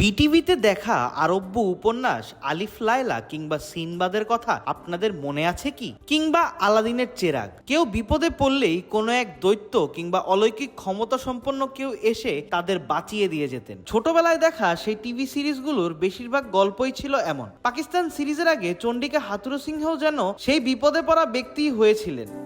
বিটিভিতে দেখা আরব্য উপন্যাস আলিফ লায়লা কিংবা সিনবাদের কথা আপনাদের মনে আছে কি? কিংবা আলাদিনের চেরাগ। কেউ বিপদে পড়লেই কোনো এক দৈত্য কিংবা অলৌকিক ক্ষমতা সম্পন্ন কেউ এসে তাদের বাঁচিয়ে দিয়ে যেতেন। ছোটবেলায় দেখা সেই টিভি সিরিজগুলোর বেশিরভাগ গল্পই ছিল এমন। পাকিস্তান সিরিজের আগে চন্ডিকা হাতুরু সিংহও যেন সেই বিপদে পড়া ব্যক্তি হয়েছিলেন।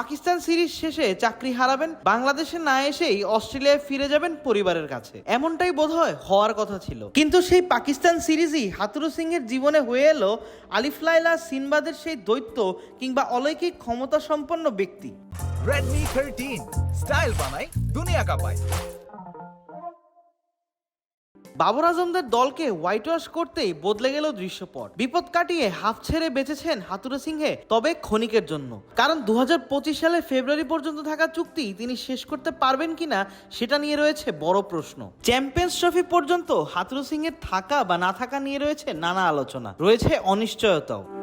পাকিস্তান সিরিজ শেষে চাকরি হারাবেন, বাংলাদেশে না এসেই অস্ট্রেলিয়ায় ফিরে যাবেন পরিবারের কাছে। এমনটাই বোধহয় হওয়ার কথা ছিল। কিন্তু সেই পাকিস্তান সিরিজই হাতুরু সিং এর জীবনে হয়ে এলো আলিফ লাইলা সিনবাদের সেই দৈত্য কিংবা অলৌকিক ক্ষমতা সম্পন্ন ব্যক্তি। Redmi 13 স্টাইল বানাই দুনিয়া কাঁপায়। বাবর আজমদের দলকে হোয়াইট ওয়াশ করতেই বদলে গেল দৃশ্যপট। বিপদ কাটিয়ে হাফ ছেড়ে বেঁচেছেন হাতুরে সিংহে, তবে ক্ষণিকের জন্য। কারণ দুহাজার পঁচিশ সালে ফেব্রুয়ারি পর্যন্ত থাকা চুক্তি তিনি শেষ করতে পারবেন কিনা সেটা নিয়ে রয়েছে বড় প্রশ্ন। চ্যাম্পিয়ন্স ট্রফি পর্যন্ত হাতুরে সিংহের থাকা বা না থাকা নিয়ে রয়েছে নানা আলোচনা। রয়েছে অনিশ্চয়তাও।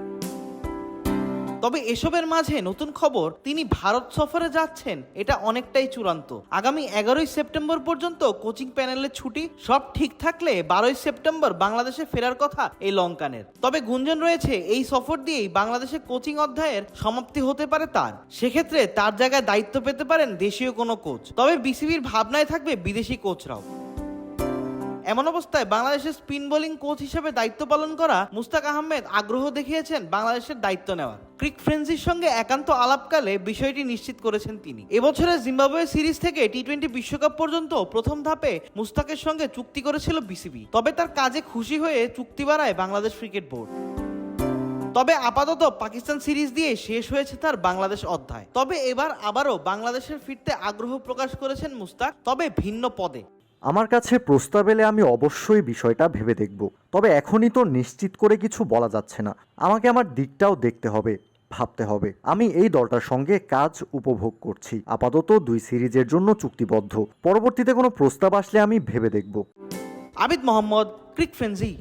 তবে এসবের মাঝে নতুন খবর, তিনি ভারত সফরে যাচ্ছেন, এটা অনেকটাই চূড়ান্ত। আগামী এগারোই সেপ্টেম্বর পর্যন্ত কোচিং প্যানেলের ছুটি, সব ঠিক থাকলে বারোই সেপ্টেম্বর বাংলাদেশে ফেরার কথা এই লঙ্কানের। তবে গুঞ্জন রয়েছে, এই সফর দিয়েই বাংলাদেশে কোচিং অধ্যায়ের সমাপ্তি হতে পারে তার। সেক্ষেত্রে তার জায়গায় দায়িত্ব পেতে পারেন দেশীয় কোনো কোচ। তবে বিসিবির ভাবনায় থাকবে বিদেশি কোচরাও। এমন অবস্থায় বাংলাদেশের স্পিন বোলিং কোচ হিসেবে দায়িত্ব পালন করা মুস্তাক আহমেদ আগ্রহ দেখিয়েছেন বাংলাদেশের দায়িত্ব নেওয়ার। ক্রিক ফ্রেন্সির সঙ্গে একান্ত আলাপকালে বিষয়টি নিশ্চিত করেছেন তিনি। এবছরে জিম্বাবুয়ে সিরিজ থেকে টি টোয়েন্টি বিশ্বকাপ পর্যন্ত প্রথম ধাপে মুস্তাকের সঙ্গে চুক্তি করেছিল বিসিবি। তবে তার কাজে খুশি হয়ে চুক্তি বাড়ায় বাংলাদেশ ক্রিকেট বোর্ড। তবে আপাতত পাকিস্তান সিরিজ দিয়ে শেষ হয়েছে তার বাংলাদেশ অধ্যায়। তবে এবার আবারও বাংলাদেশের ফিরতে আগ্রহ প্রকাশ করেছেন মুস্তাক, তবে ভিন্ন পদে। আমার কাছে প্রস্তাব এলে আমি অবশ্যই বিষয়টা ভেবে দেখব। তবে এখনই তো নিশ্চিত করে কিছু বলা যাচ্ছে না। আমাকে আমার দিকটাও দেখতে হবে, ভাবতে হবে। আমি এই দলটার সঙ্গে কাজ উপভোগ করছি। আপাতত দুই সিরিজের জন্য চুক্তিবদ্ধ। পরবর্তীতে কোনো প্রস্তাব আসলে আমি ভেবে দেখব। আবিদ মোহাম্মদ, ক্রিক ফ্রেন্সি।